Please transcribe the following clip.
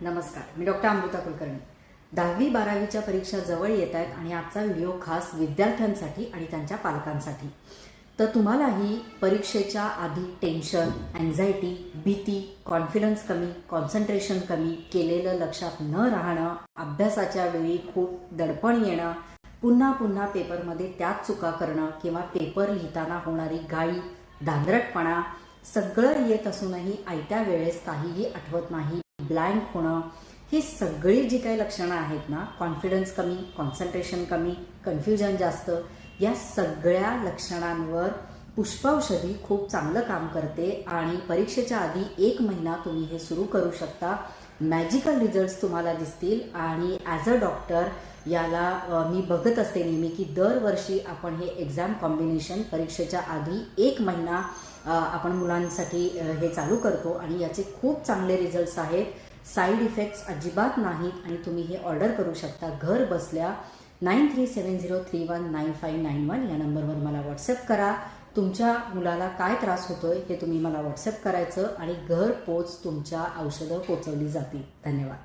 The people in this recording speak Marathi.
नमस्कार मी डॉक्टर अमृता कुलकर्णी. दहावी बारावीच्या परीक्षा जवळ येत आहेत आणि आजचा व्हिडिओ खास विद्यार्थ्यांसाठी आणि त्यांच्या पालकांसाठी. तर तुम्हालाही परीक्षेच्या आधी टेन्शन अँझायटी भीती कॉन्फिडन्स कमी कॉन्सन्ट्रेशन कमी केलेलं लक्षात न राहणं अभ्यासाच्या वेळी खूप दडपण येणं पुन्हा पुन्हा पेपरमध्ये त्याच चुका करणं किंवा पेपर लिहिताना होणारी गाळी धांदरटपणा सगळं येत असूनही आयत्या वेळेस काहीही आठवत नाही. ब्लँक होणं ही सगळी जी काही लक्षणं आहेत ना कॉन्फिडन्स कमी कॉन्सन्ट्रेशन कमी कन्फ्युजन जास्त या सगळ्या लक्षणांवर पुष्पौषधी खूप चांगलं काम करते आणि परीक्षेच्या आधी एक महिना तुम्ही हे सुरू करू शकता. मॅजिकल रिझल्ट्स तुम्हाला दिसतील आणि ॲज अ डॉक्टर याला मी बघत असते नेहमी की दरवर्षी आपण हे एक्झाम कॉम्बिनेशन परीक्षेच्या आधी एक महिना आपण मुलांसाठी हे चालू करतो आणि याचे खूप चांगले रिझल्ट्स आहेत. साईड इफेक्ट्स अजिबात नाहीत आणि तुम्ही हे ऑर्डर करू शकता घर बसल्या nine three seven zero three one nine five nine one या नंबरवर मला व्हॉट्सअप करा. तुमच्या मुलाला काय त्रास होतोय हे तुम्ही मला व्हॉट्सअप करायचं आणि घर पोच तुमच्या औषधं पोचवली जातील. धन्यवाद.